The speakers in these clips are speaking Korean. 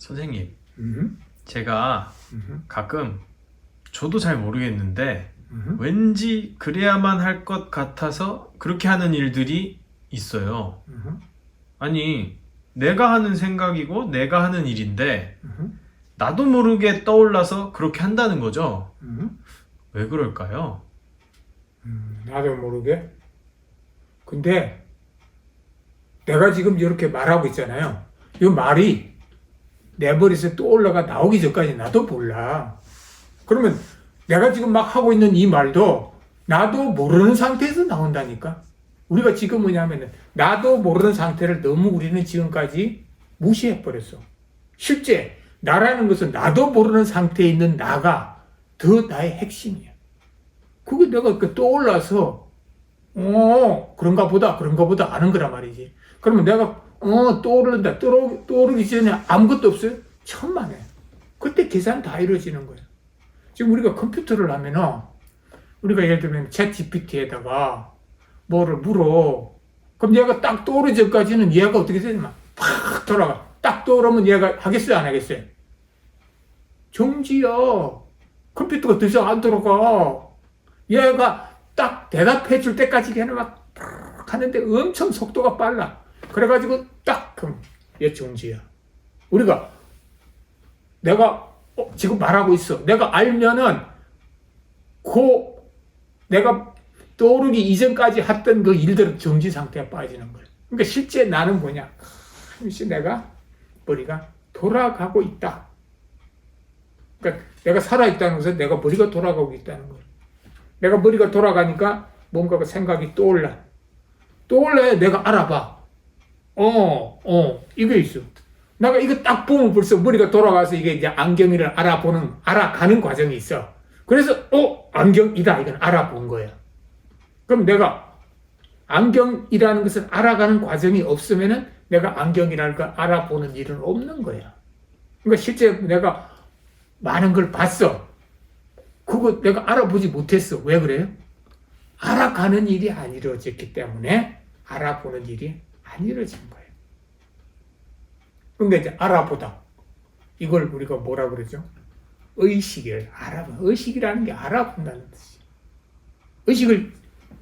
선생님, 음, 제가 음, 가끔 저도 잘 모르겠는데 음. 왠지 그래야만 할 것 같아서 그렇게 하는 일들이 있어요. 음, 아니, 내가 하는 생각이고 내가 하는 일인데 음, 나도 모르게 떠올라서 그렇게 한다는 거죠. 음. 왜 그럴까요? 음, 나도 모르게. 근데 내가 지금 이렇게 말하고 있잖아요. 이 말이 내 머리에서 또 올라가 나오기 전까지 나도 몰라. 그러면 내가 지금 막 하고 있는 이 말도 나도 모르는 상태에서 나온다니까. 우리가 지금 뭐냐면은 나도 모르는 상태를 너무 우리는 지금까지 무시해 버렸어. 실제 나라는 것은 나도 모르는 상태에 있는 나가 더 나의 핵심이야. 그게 내가 그 떠올라서 어 그런가 보다 그런가 보다 아는 거란 말이지. 그러면 내가 어 떠오른다 떠오르, 떠오르기 전에 아무것도 없어요? 천만에. 그때 계산 다 이루어지는 거예요. 지금 우리가 컴퓨터를 하면은 우리가 예를 들면 챗 GPT에다가 뭐를 물어. 그럼 얘가 딱 떠오르기 전까지는 얘가 어떻게 되냐면 팍 돌아가. 딱 떠오르면 얘가 하겠어요 안 하겠어요? 정지야. 컴퓨터가 더 이상 안 돌아가. 얘가 딱 대답해 줄 때까지 걔는 막팍 하는데 엄청 속도가 빨라. 그래가지고 얘 정지야. 우리가 내가 어, 지금 말하고 있어. 내가 알면은 그 내가 떠오르기 이전까지 했던 그 일들은 정지 상태에 빠지는 거야. 그러니까 실제 나는 뭐냐? 혹시 내가 머리가 돌아가고 있다. 그러니까 내가 살아있다는 것은 내가 머리가 돌아가고 있다는 거예요. 내가 머리가 돌아가니까 뭔가가 생각이 떠올라. 떠올라야 내가 알아봐. 어, 어, 이게 있어. 내가 이거 딱 보면 벌써 머리가 돌아가서 이게 이제 안경이를 알아보는, 알아가는 과정이 있어. 그래서, 어, 안경이다. 이건 알아본 거야. 그럼 내가 안경이라는 것을 알아가는 과정이 없으면은 내가 안경이라는 걸 알아보는 일은 없는 거야. 그러니까 실제 내가 많은 걸 봤어. 그거 내가 알아보지 못했어. 왜 그래요? 알아가는 일이 안 이루어졌기 때문에 알아보는 일이 안 이루어진 거예요. 근데 이제 알아보다. 이걸 우리가 뭐라 그러죠? 의식을 알아봐. 의식이라는 게 알아본다는 뜻이에요. 의식을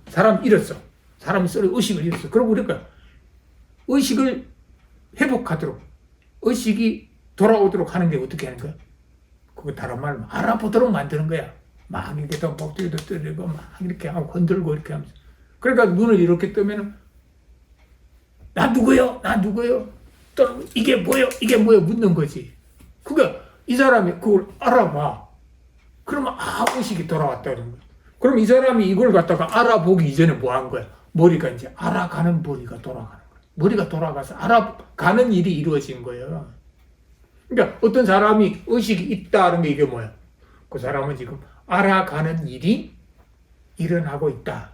사람 잃었어. 사람이 서로 의식을 잃었어. 그럼 우리가 의식을 회복하도록 의식이 돌아오도록 하는 게 어떻게 하는 거야? 그거 다른 말로 알아보도록 만드는 거야. 막 이렇게 또 목소리도 뜨리고 막 이렇게 하고 건들고 이렇게 하면서. 그러니까 눈을 이렇게 뜨면은 나 누구요? 나 누구요? 또 이게 뭐요? 이게 뭐요? 묻는 거지. 그러니까 이 사람이 그걸 알아봐. 그러면 아 의식이 돌아왔다 그런 거야. 그럼 이 사람이 이걸 갖다가 알아보기 이전에 뭐 한 거야? 머리가 이제 알아가는 머리가 돌아가는 거야. 머리가 돌아가서 알아가는 일이 이루어진 거예요. 그러니까 어떤 사람이 의식이 있다는 게 이게 뭐야? 그 사람은 지금 알아가는 일이 일어나고 있다.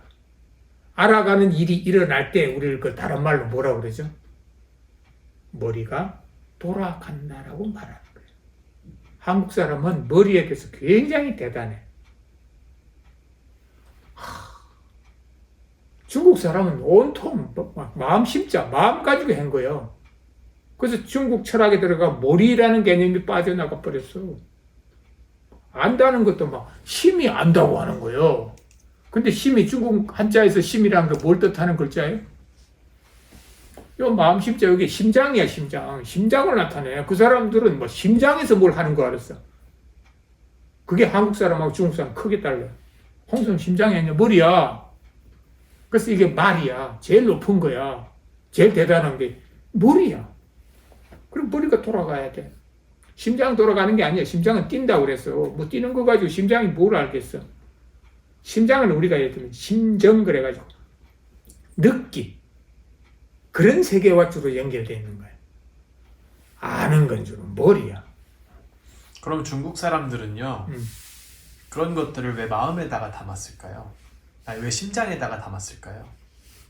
알아가는 일이 일어날 때 우리를 그 다른 말로 뭐라 그러죠? 머리가 돌아간다라고 말하는 거예요. 한국 사람은 머리에 대해서 굉장히 대단해. 하, 중국 사람은 온통 막 마음 심자, 마음 가지고 한 거예요. 그래서 중국 철학에 들어가 머리라는 개념이 빠져나가 버렸어. 안다는 것도 막 심이 안다고 하는 거예요. 근데 심이 중국 한자에서 심이라는 게 뭘 뜻하는 글자예요? 요 마음 심자 여기 심장이야 심장. 심장을 나타내. 그 사람들은 뭐 심장에서 뭘 하는 거 알았어. 그게 한국 사람하고 중국 사람 크게 달라요. 홍성 심장이 아니라 머리야. 그래서 이게 말이야. 제일 높은 거야. 제일 대단한 게 머리야. 그럼 머리가 돌아가야 돼. 심장 돌아가는 게 아니야. 심장은 뛴다 그랬어. 뭐 뛰는 거 가지고 심장이 뭘 알겠어. 심장은 우리가 예를 들면 심정 그래가지고 느낌 그런 세계와 주로 연결되어 있는 거야. 아는 건 주로 머리야. 그럼 중국 사람들은요 음. 그런 것들을 왜 마음에다가 담았을까요? 아니 왜 심장에다가 담았을까요?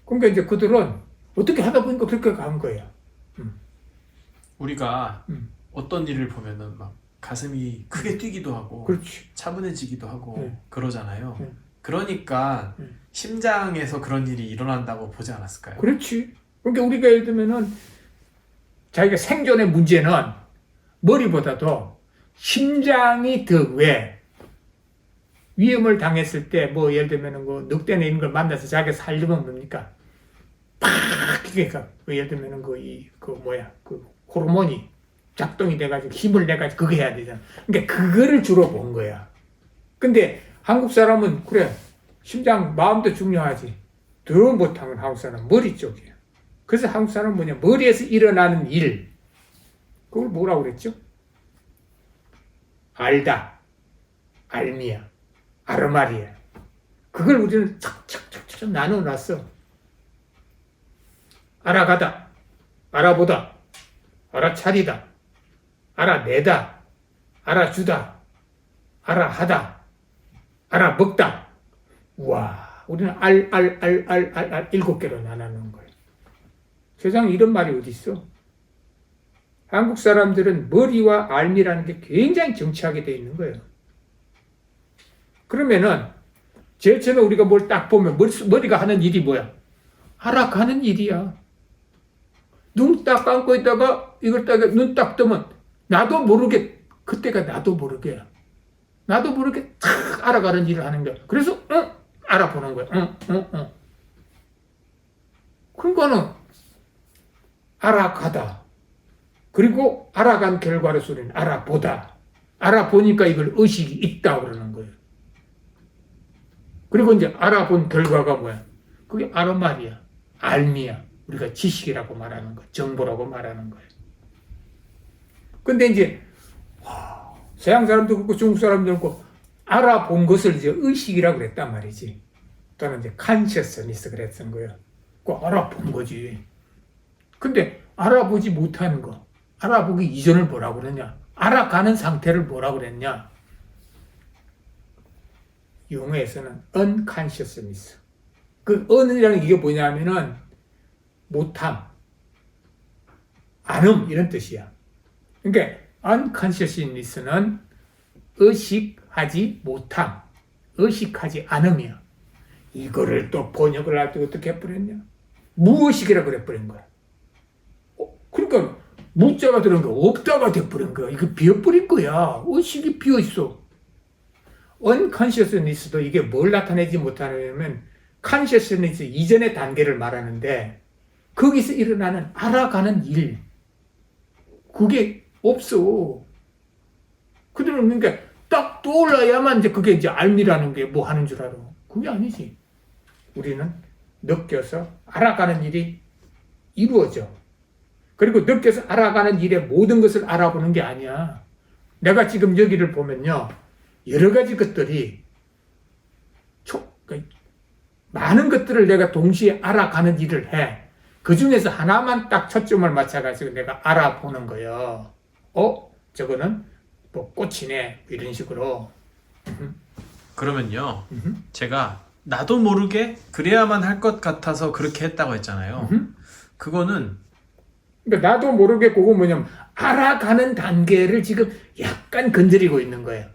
그러니까 이제 그들은 어떻게 하다 보니까 그렇게 간 거야. 우리가 음. 어떤 일을 보면은 막 가슴이 크게 뛰기도 하고 그렇지. 차분해지기도 하고 네. 그러잖아요. 네. 그러니까 네. 심장에서 그런 일이 일어난다고 보지 않았을까요? 그렇지. 그러니까 우리가 예를 들면은 자기가 생존의 문제는 머리보다도 심장이 더 왜? 위험을 당했을 때 뭐 예를 들면 그 늑대나 이런 걸 만나서 자기가 살려면 뭡니까? 팍 이게 그 예를 들면 그이그 그 뭐야 그 호르몬이 작동이 돼가지고 힘을 내가지고 그거 해야 되잖아. 그러니까 그거를 주로 본 거야. 근데 한국 사람은 그래 심장 마음도 중요하지. 더 못하면 한국 사람 머리 쪽이야. 그래서 한국 사람은 뭐냐 머리에서 일어나는 일 그걸 뭐라고 그랬죠? 알다, 알미야, 아르마리야. 그걸 우리는 착착착착 나눠놨어. 알아가다, 알아보다, 알아차리다, 알아내다, 알아주다, 알아하다, 알아먹다. 우와, 우리는 알, 알, 알, 알, 알, 알 일곱 개로 나눠놓은 거예요. 세상에 이런 말이 어디 있어? 한국 사람들은 머리와 알미라는 게 굉장히 정치하게 돼 있는 거예요. 그러면은 제일 처음에 우리가 뭘 딱 보면 머리, 머리가 하는 일이 뭐야? 알아가는 일이야. 눈 딱 감고 있다가 이걸 딱 눈 딱 뜨면 나도 모르게 그때가 나도 모르게 나도 모르게 탁 알아가는 일을 하는 거야. 그래서 응 알아보는 거야. 응, 응, 응. 그러니까는 알아가다. 그리고 알아간 결과로서 우리는 알아보다. 알아보니까 이걸 의식이 있다 그러는 거예요. 그리고 이제 알아본 결과가 뭐야? 그게 아르말이야. 알미야. 우리가 지식이라고 말하는 거, 정보라고 말하는 거예요. 근데 이제 와, 서양 사람도 그렇고 중국 사람도 그렇고 알아본 것을 이제 의식이라고 그랬단 말이지. 또는 이제 consciousness 그랬던 거예요. 그 알아본 거지. 근데 알아보지 못하는 거, 알아보기 이전을 뭐라고 그랬냐? 알아가는 상태를 뭐라고 그랬냐? 영어에서는 unconsciousness. 그 un이라는 게 뭐냐면은 못함, 안음 이런 뜻이야. 그러니까 unconsciousness는 의식하지 못함, 의식하지 않음이야. 이거를 또 번역을 할 때 어떻게 해버렸냐? 무의식이라 그래버린 거야. 어, 그러니까 무자가 들은 거 없다가 돼버린 거야. 이거 비어버린 거야. 의식이 비어있어. unconsciousness도 이게 뭘 나타내지 못하냐면 consciousness 이전의 단계를 말하는데 거기서 일어나는 알아가는 일 그게 없어. 그들은 그러니까 딱 떠올라야만 이제 그게 이제 알미라는 게 뭐 하는 줄 알아. 그게 아니지. 우리는 느껴서 알아가는 일이 이루어져. 그리고 느껴서 알아가는 일의 모든 것을 알아보는 게 아니야. 내가 지금 여기를 보면요. 여러 가지 것들이 초, 그 많은 것들을 내가 동시에 알아가는 일을 해. 그 중에서 하나만 딱 초점을 맞춰가지고 내가 알아보는 거예요. 어? 저거는 뭐 꽃이네. 이런 식으로. 그러면요. 음흠. 제가 나도 모르게 그래야만 할 것 같아서 그렇게 했다고 했잖아요. 음흠. 그거는 그러니까 나도 모르게 그거 뭐냐면 알아가는 단계를 지금 약간 건드리고 있는 거예요.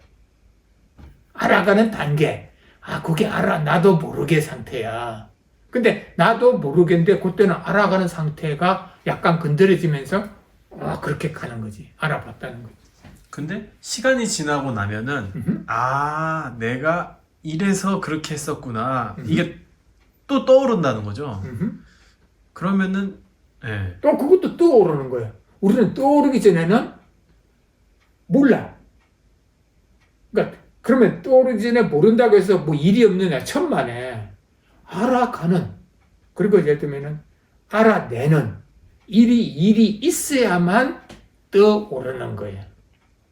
알아가는 단계. 아, 그게 알아. 나도 모르게 상태야. 근데 나도 모르겠는데 그때는 알아가는 상태가 약간 건드려지면서 아, 그렇게 가는 거지. 알아봤다는 거지. 근데 시간이 지나고 나면은 음흠. 아 내가 이래서 그렇게 했었구나 음. 이게 또 떠오른다는 거죠. 음흠. 그러면은 예. 또 그것도 떠오르는 거예요. 우리는 떠오르기 전에는 몰라. 그러니까 그러면 떠오르기 전에 모른다고 해서 뭐 일이 없느냐 천만에 알아가는 그리고 예를 들면은 알아내는 일이 일이 있어야만 떠오르는 거예요.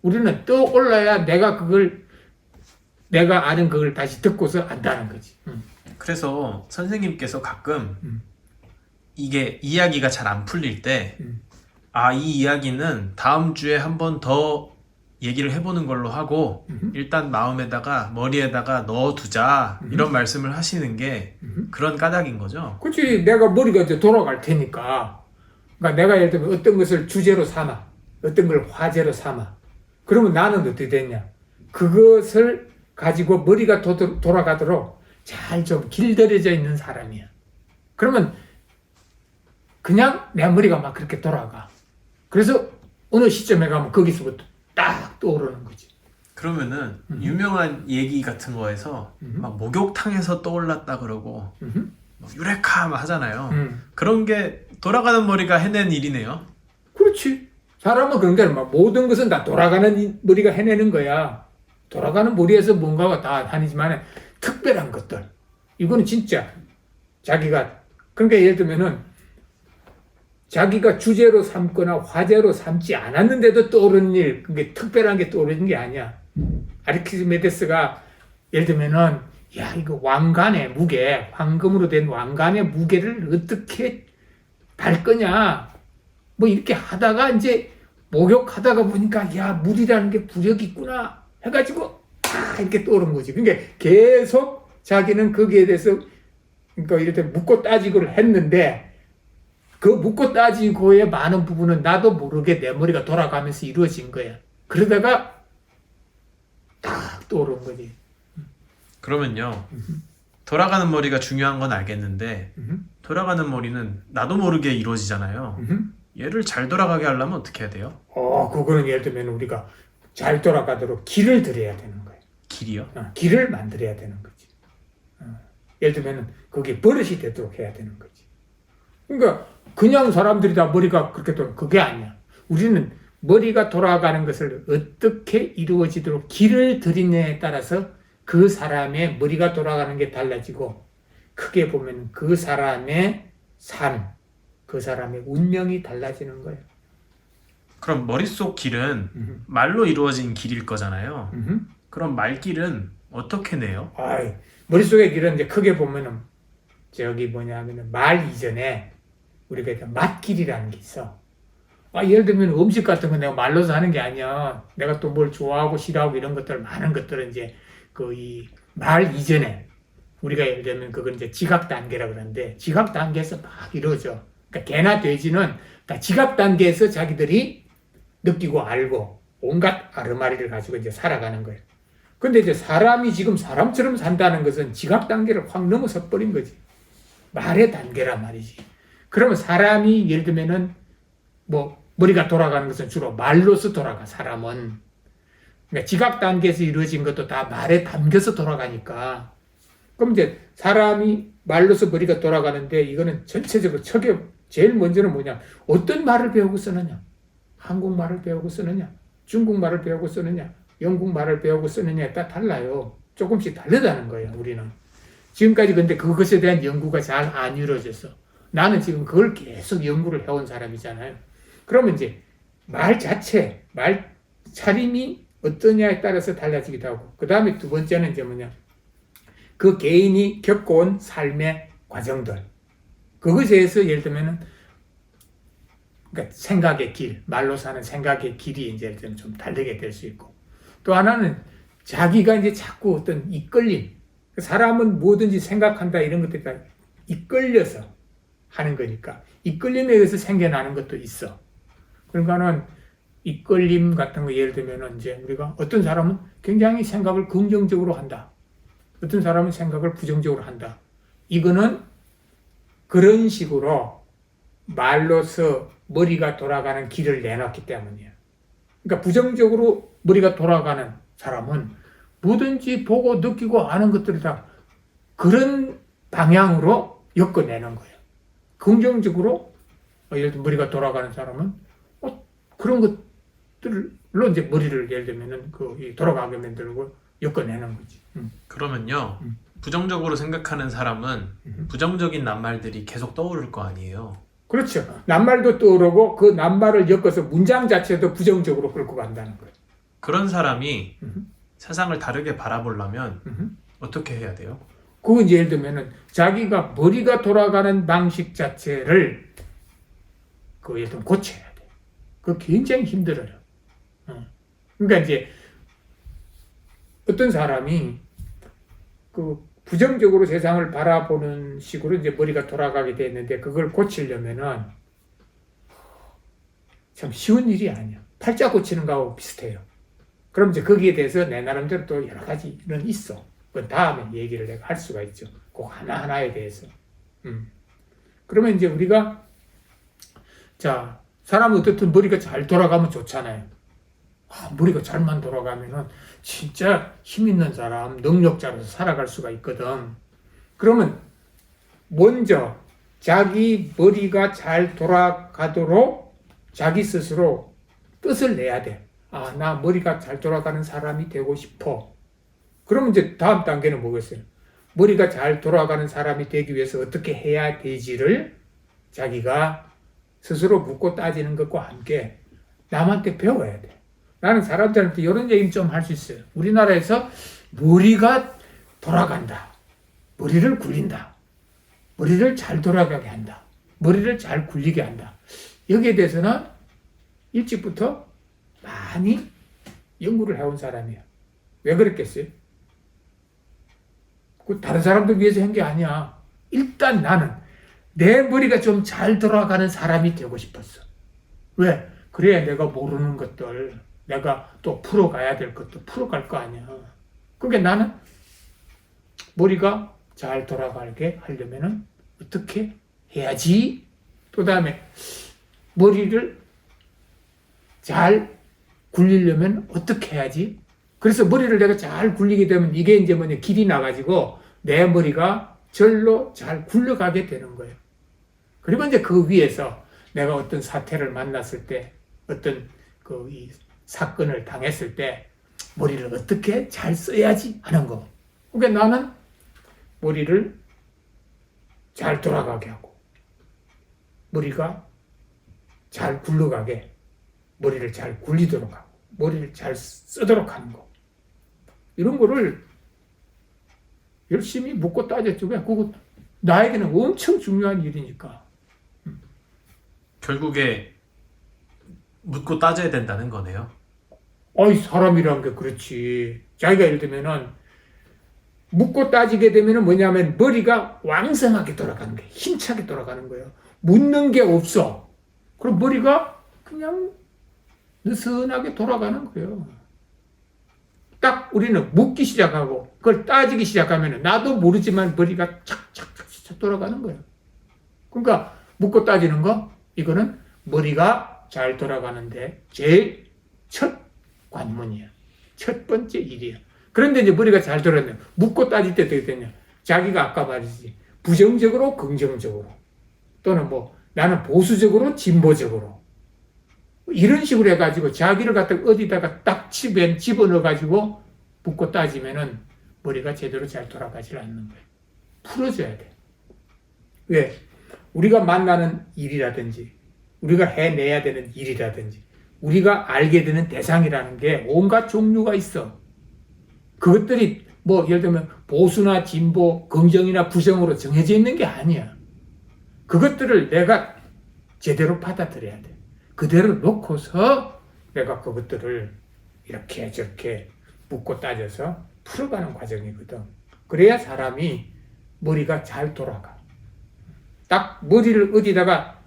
우리는 떠올라야 내가 그걸 내가 아는 그걸 다시 듣고서 안다는 거지. 음. 그래서 선생님께서 가끔 음. 이게 이야기가 잘 안 풀릴 때 음. 아, 이 이야기는 다음 주에 한 번 더 얘기를 해보는 걸로 하고 음흠. 일단 마음에다가 머리에다가 넣어두자 음. 이런 말씀을 하시는 게 음흠. 그런 까닭인 거죠. 그렇지 내가 머리가 이제 돌아갈 테니까 그러니까 내가 예를 들면 어떤 것을 주제로 삼아 어떤 걸 화제로 삼아 그러면 나는 어떻게 됐냐 그것을 가지고 머리가 도, 돌아가도록 잘 좀 길들여져 있는 사람이야 그러면 그냥 내 머리가 막 그렇게 돌아가 그래서 어느 시점에 가면 거기서부터 딱 떠오르는 거지. 그러면은 음. 유명한 얘기 같은 거에서 음. 막 목욕탕에서 떠올랐다 그러고 음. 막 유레카 막 하잖아요. 음. 그런 게 돌아가는 머리가 해낸 일이네요. 그렇지. 사람은 그런 게막 모든 것은 다 돌아가는 이- 머리가 해내는 거야. 돌아가는 머리에서 뭔가가 다 다니지만 특별한 것들. 이거는 진짜 자기가 그러니까 예를 들면은 자기가 주제로 삼거나 화제로 삼지 않았는데도 떠오르는 일, 그게 특별한 게 떠오르는 게 아니야. 아르키메데스가 예를 들면은 야 이거 왕관의 무게, 황금으로 된 왕관의 무게를 어떻게 달 거냐, 뭐 이렇게 하다가 이제 목욕하다가 보니까 야 물이라는 게 부력이 있구나 해가지고 아 이렇게 떠오른 거지. 그러니까 계속 자기는 거기에 대해서 그러니까 이렇게 묻고 따지고를 했는데 그 묻고 따지고의 많은 부분은 나도 모르게 내 머리가 돌아가면서 이루어진 거야. 그러다가 딱 떠오른 거지. 그러면요. 돌아가는 머리가 중요한 건 알겠는데 음, 돌아가는 머리는 나도 모르게 이루어지잖아요. 음. 얘를 잘 돌아가게 하려면 어떻게 해야 돼요? 어 그거는 예를 들면 우리가 잘 돌아가도록 길을 들여야 되는 거야. 길이요? 어, 길을 만들어야 되는 거지. 어, 예를 들면 그게 버릇이 되도록 해야 되는 거지. 그러니까 그냥 사람들이 다 머리가 그렇게 돌아 그게 아니야. 우리는 머리가 돌아가는 것을 어떻게 이루어지도록 길을 들이냐에 따라서 그 사람의 머리가 돌아가는 게 달라지고 크게 보면 그 사람의 삶, 그 사람의 운명이 달라지는 거예요. 그럼 머릿속 길은 음, 말로 이루어진 길일 거잖아요. 음. 그럼 말길은 어떻게 내요? 아이, 머릿속의 길은 이제 크게 보면은 저기 뭐냐면은 말 이전에 우리가 맛길이라는 게 있어. 아, 예를 들면 음식 같은 거 내가 말로서 하는 게 아니야. 내가 또 뭘 좋아하고 싫어하고 이런 것들 많은 것들은 이제 그 이 말 이전에 우리가 예를 들면 그건 이제 지각 단계라 그러는데 지각 단계에서 막 이루어져. 그러니까 개나 돼지는 다 지각 단계에서 자기들이 느끼고 알고 온갖 아르마리를 가지고 이제 살아가는 거예요. 근데 이제 사람이 지금 사람처럼 산다는 것은 지각 단계를 확 넘어서 버린 거지. 말의 단계란 말이지. 그러면 사람이 예를 들면은 뭐 머리가 돌아가는 것은 주로 말로서 돌아가 사람은. 그러니까 지각 단계에서 이루어진 것도 다 말에 담겨서 돌아가니까. 그럼 이제 사람이 말로서 머리가 돌아가는데 이거는 전체적으로 척에 제일 먼저는 뭐냐? 어떤 말을 배우고 쓰느냐? 한국말을 배우고 쓰느냐? 중국말을 배우고 쓰느냐? 영국말을 배우고 쓰느냐에 따라 달라요. 조금씩 다르다는 거예요, 우리는. 지금까지 근데 그것에 대한 연구가 잘 안 이루어졌어. 나는 지금 그걸 계속 연구를 해온 사람이잖아요. 그러면 이제 말 자체, 말 차림이 어떠냐에 따라서 달라지기도 하고, 그 다음에 두 번째는 이제 뭐냐. 그 개인이 겪어온 삶의 과정들. 그것에 대해서 예를 들면은, 그러니까 생각의 길, 말로 사는 생각의 길이 이제 예를 들면 좀 다르게 될 수 있고, 또 하나는 자기가 이제 자꾸 어떤 이끌림, 사람은 뭐든지 생각한다 이런 것들이 다 이끌려서 하는 거니까 이끌림에 의해서 생겨나는 것도 있어. 그러니까는 이끌림 같은 거 예를 들면은 이제 우리가 어떤 사람은 굉장히 생각을 긍정적으로 한다. 어떤 사람은 생각을 부정적으로 한다. 이거는 그런 식으로 말로서 머리가 돌아가는 길을 내놨기 때문이야. 그러니까 부정적으로 머리가 돌아가는 사람은 뭐든지 보고 느끼고 아는 것들을 다 그런 방향으로 엮어내는 거예요. 긍정적으로 어, 예를 들어 머리가 돌아가는 사람은 어, 그런 것들로 이제 머리를 예를 들면은 그이 돌아가게 만들고 엮어내는 거지. 음. 그러면요. 음. 부정적으로 생각하는 사람은 음. 부정적인 낱말들이 계속 떠오를 거 아니에요. 그렇죠. 낱말도 떠오르고 그 낱말을 엮어서 문장 자체도 부정적으로 끌고 간다는 거예요. 그런 사람이 음. 세상을 다르게 바라보려면 음. 어떻게 해야 돼요? 그건 이제 예를 들면은 자기가 머리가 돌아가는 방식 자체를 그 예를 들면 고쳐야 돼. 그 굉장히 힘들어요. 어. 그러니까 이제 어떤 사람이 그 부정적으로 세상을 바라보는 식으로 이제 머리가 돌아가게 됐는데 그걸 고치려면은 참 쉬운 일이 아니야. 팔자 고치는 거하고 비슷해요. 그럼 이제 거기에 대해서 내 나름대로 또 여러 가지는 있어. 그 다음에 얘기를 내가 할 수가 있죠. 그 하나하나에 대해서. 음. 그러면 이제 우리가 자, 사람은 어떻든 머리가 잘 돌아가면 좋잖아요. 아, 머리가 잘만 돌아가면은 진짜 힘 있는 사람, 능력자로서 살아갈 수가 있거든. 그러면 먼저 자기 머리가 잘 돌아가도록 자기 스스로 뜻을 내야 돼. 아, 나 머리가 잘 돌아가는 사람이 되고 싶어. 그러면 이제 다음 단계는 뭐겠어요? 머리가 잘 돌아가는 사람이 되기 위해서 어떻게 해야 되지를 자기가 스스로 묻고 따지는 것과 함께 남한테 배워야 돼. 나는 사람들한테 이런 얘기는 좀할 수 있어요. 우리나라에서 머리가 돌아간다. 머리를 굴린다. 머리를 잘 돌아가게 한다. 머리를 잘 굴리게 한다. 여기에 대해서는 일찍부터 많이 연구를 해온 사람이야. 왜 그랬겠어요? 그 다른 사람들 위해서 한 게 아니야. 일단 나는 내 머리가 좀 잘 돌아가는 사람이 되고 싶었어. 왜? 그래야 내가 모르는 것들, 내가 또 풀어가야 될 것도 풀어갈 거 아니야. 그게 나는 머리가 잘 돌아가게 하려면은 어떻게 해야지? 또 다음에 머리를 잘 굴리려면 어떻게 해야지? 그래서 머리를 내가 잘 굴리게 되면 이게 이제 뭐냐 길이 나가지고 내 머리가 절로 잘 굴러가게 되는 거예요. 그리고 이제 그 위에서 내가 어떤 사태를 만났을 때 어떤 그이 사건을 당했을 때 머리를 어떻게 잘 써야지 하는 거. 그러니까 나는 머리를 잘 돌아가게 하고 머리가 잘 굴러가게 머리를 잘 굴리도록 하고 머리를 잘 쓰도록 하는 거. 이런 거를 열심히 묻고 따졌죠. 그거 나에게는 엄청 중요한 일이니까. 결국에 묻고 따져야 된다는 거네요. 어이 사람이란 게 그렇지. 자기가 예를 들면은 묻고 따지게 되면은 뭐냐면 머리가 왕성하게 돌아가는 거예요. 힘차게 돌아가는 거예요. 묻는 게 없어. 그럼 머리가 그냥 느슨하게 돌아가는 거예요. 딱 우리는 묻기 시작하고 그걸 따지기 시작하면은 나도 모르지만 머리가 착착착착 돌아가는 거예요. 그러니까 묻고 따지는 거 이거는 머리가 잘 돌아가는데 제일 첫 관문이야. 첫 번째 일이야. 그런데 이제 머리가 잘 돌아가면 묻고 따질 때 어떻게 되냐. 자기가 아까 말했지. 부정적으로 긍정적으로 또는 뭐 나는 보수적으로 진보적으로 이런 식으로 해가지고 자기를 갖다 어디다가 딱 집에 집어넣어가지고 묻고 따지면은 머리가 제대로 잘 돌아가질 않는 거예요. 풀어줘야 돼. 왜? 우리가 만나는 일이라든지 우리가 해내야 되는 일이라든지 우리가 알게 되는 대상이라는 게 온갖 종류가 있어. 그것들이 뭐 예를 들면 보수나 진보, 긍정이나 부정으로 정해져 있는 게 아니야. 그것들을 내가 제대로 받아들여야 돼. 그대로 놓고서 내가 그것들을 이렇게 저렇게 묻고 따져서 풀어가는 과정이거든. 그래야 사람이 머리가 잘 돌아가. 딱 머리를 어디다가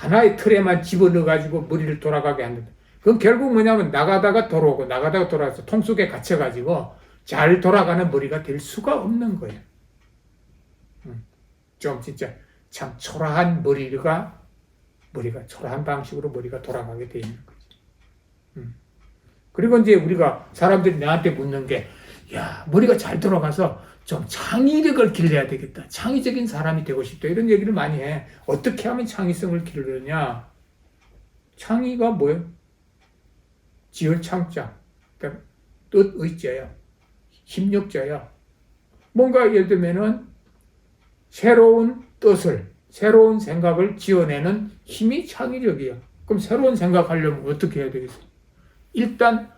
하나의 틀에만 집어넣어가지고 머리를 돌아가게 한다. 그건 결국 뭐냐면 나가다가 돌아오고 나가다가 돌아와서 통 속에 갇혀가지고 잘 돌아가는 머리가 될 수가 없는 거예요. 음, 좀 진짜 참 초라한 머리가 머리가 초라한 방식으로 머리가 돌아가게 돼 있는 거지. 음. 그리고 이제 우리가 사람들이 나한테 묻는 게, 야 머리가 잘 돌아가서 좀 창의력을 길러야 되겠다. 창의적인 사람이 되고 싶다. 이런 얘기를 많이 해. 어떻게 하면 창의성을 기르느냐? 창의가 뭐예요? 지을 창자. 그러니까 뜻 의자야. 힘력자야. 뭔가 예를 들면은 새로운 뜻을, 새로운 생각을 지어내는 힘이 창의력이야. 그럼 새로운 생각하려면 어떻게 해야 되겠어? 일단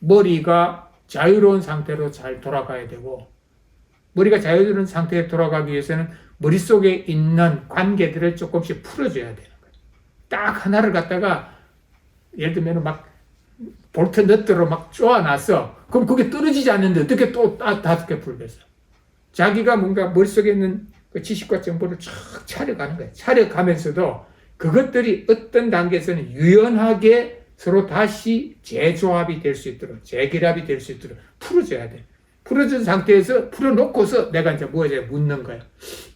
머리가 자유로운 상태로 잘 돌아가야 되고, 머리가 자유로운 상태에 돌아가기 위해서는 머릿속에 있는 관계들을 조금씩 풀어줘야 되는 거예요. 딱 하나를 갖다가 예를 들면 막 볼트 너트로 막 쪼아놨어. 그럼 그게 떨어지지 않는데 어떻게 또 다- 다섯 개 풀겠어? 자기가 뭔가 머릿속에 있는 그 지식과 정보를 쫙 차려가는 거예요. 차려가면서도 그것들이 어떤 단계에서는 유연하게 서로 다시 재조합이 될 수 있도록, 재결합이 될 수 있도록 풀어줘야 돼. 풀어준 상태에서 풀어놓고서 내가 이제 뭐에 묻는 거야.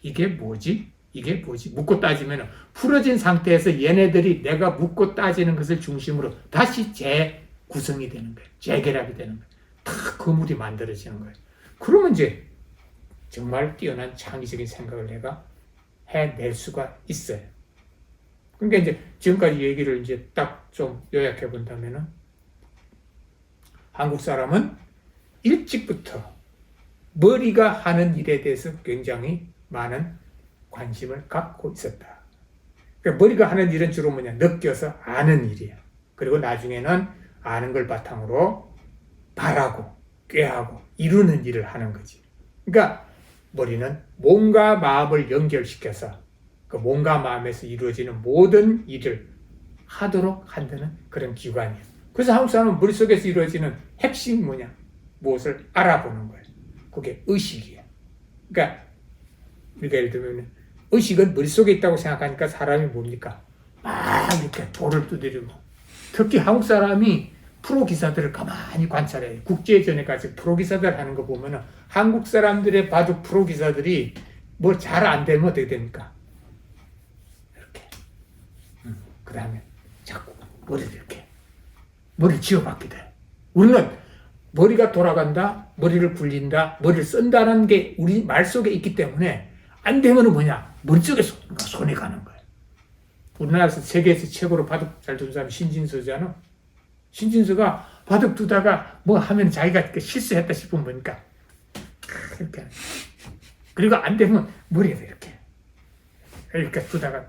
이게 뭐지? 이게 뭐지? 묻고 따지면 풀어진 상태에서 얘네들이 내가 묻고 따지는 것을 중심으로 다시 재구성이 되는 거예요. 재결합이 되는 거예요. 다 거물이 만들어지는 거예요. 그러면 이제 정말 뛰어난 창의적인 생각을 내가 해낼 수가 있어요. 그러니까 이제 지금까지 얘기를 이제 딱 좀 요약해 본다면은 한국 사람은 일찍부터 머리가 하는 일에 대해서 굉장히 많은 관심을 갖고 있었다. 그러니까 머리가 하는 일은 주로 뭐냐 느껴서 아는 일이야. 그리고 나중에는 아는 걸 바탕으로 바라고 꾀하고 이루는 일을 하는 거지. 그러니까 머리는 몸과 마음을 연결시켜서 그 몸과 마음에서 이루어지는 모든 일을 하도록 한다는 그런 기관이에요. 그래서 한국 사람은 머릿속에서 이루어지는 핵심이 뭐냐? 무엇을 알아보는 거예요. 그게 의식이에요. 그러니까 우리가 예를 들면 의식은 머릿속에 있다고 생각하니까 사람이 뭡니까? 막 이렇게 돌을 두드리고 특히 한국 사람이 프로 기사들을 가만히 관찰해 국제전에 가서 프로 기사들 하는 거 보면은 한국 사람들의 바둑 프로 기사들이 뭐 잘 안 되면 어떻게 됩니까? 이렇게. 그 다음에 자꾸 머리를 이렇게 머리를 쥐어박게 돼. 우리는 머리가 돌아간다, 머리를 굴린다, 머리를 쓴다는 게 우리 말 속에 있기 때문에 안 되면은 뭐냐? 머릿속에 손- 손이 가는 거야. 우리나라에서 세계에서 최고로 바둑 잘 두는 사람이 신진서잖아. 신진서가 바둑 두다가 뭐 하면 자기가 실수했다 싶으면 뭐니까 이렇게. 그리고 안 되면 머리에서 이렇게 이렇게 두다가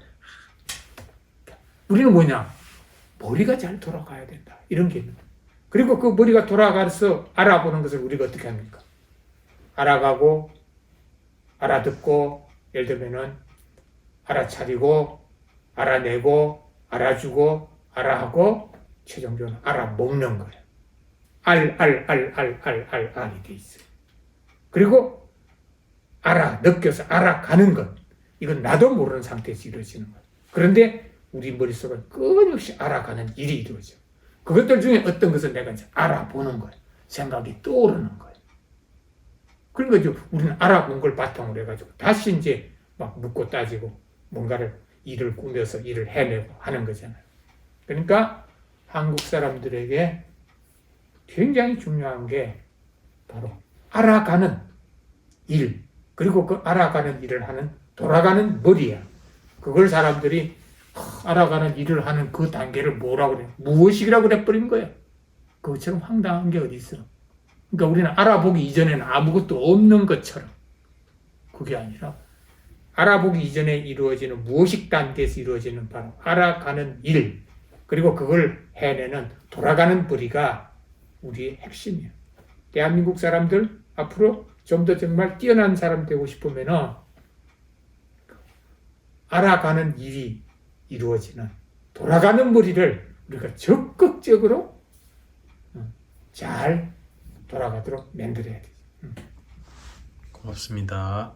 우리는 뭐냐 머리가 잘 돌아가야 된다 이런 게 있는 거야. 그리고 그 머리가 돌아가서 알아보는 것을 우리가 어떻게 합니까 알아가고 알아듣고 예를 들면은 알아차리고 알아내고 알아주고 알아하고 최종적으로 알아먹는 거예요. 알, 알, 알, 알, 알, 알, 알이 돼 있어요. 그리고 알아, 느껴서 알아가는 것. 이건 나도 모르는 상태에서 이루어지는 거예요. 그런데 우리 머릿속은 끊임없이 알아가는 일이 이루어져. 그것들 중에 어떤 것을 내가 이제 알아보는 거예요. 생각이 떠오르는 거예요. 그러니까 이제 우리는 알아본 걸 바탕으로 해가지고 다시 이제 막 묻고 따지고 뭔가를 일을 꾸며서 일을 해내고 하는 거잖아요. 그러니까 한국 사람들에게 굉장히 중요한 게 바로 알아가는 일, 그리고 그 알아가는 일을 하는 돌아가는 머리야. 그걸 사람들이 하, 알아가는 일을 하는 그 단계를 뭐라고 그래? 무엇이라고 그래버린 거야. 그것처럼 황당한 게 어디 있어. 그러니까 우리는 알아보기 이전에는 아무것도 없는 것처럼. 그게 아니라 알아보기 이전에 이루어지는 무의식 단계에서 이루어지는 바로 알아가는 일, 그리고 그걸 해내는 돌아가는 머리가 우리의 핵심이야. 대한민국 사람들 앞으로 좀 더 정말 뛰어난 사람 되고 싶으면은 알아가는 일이 이루어지는 돌아가는 머리를 우리가 적극적으로 어, 잘 돌아가도록 만들어야 돼. 고맙습니다.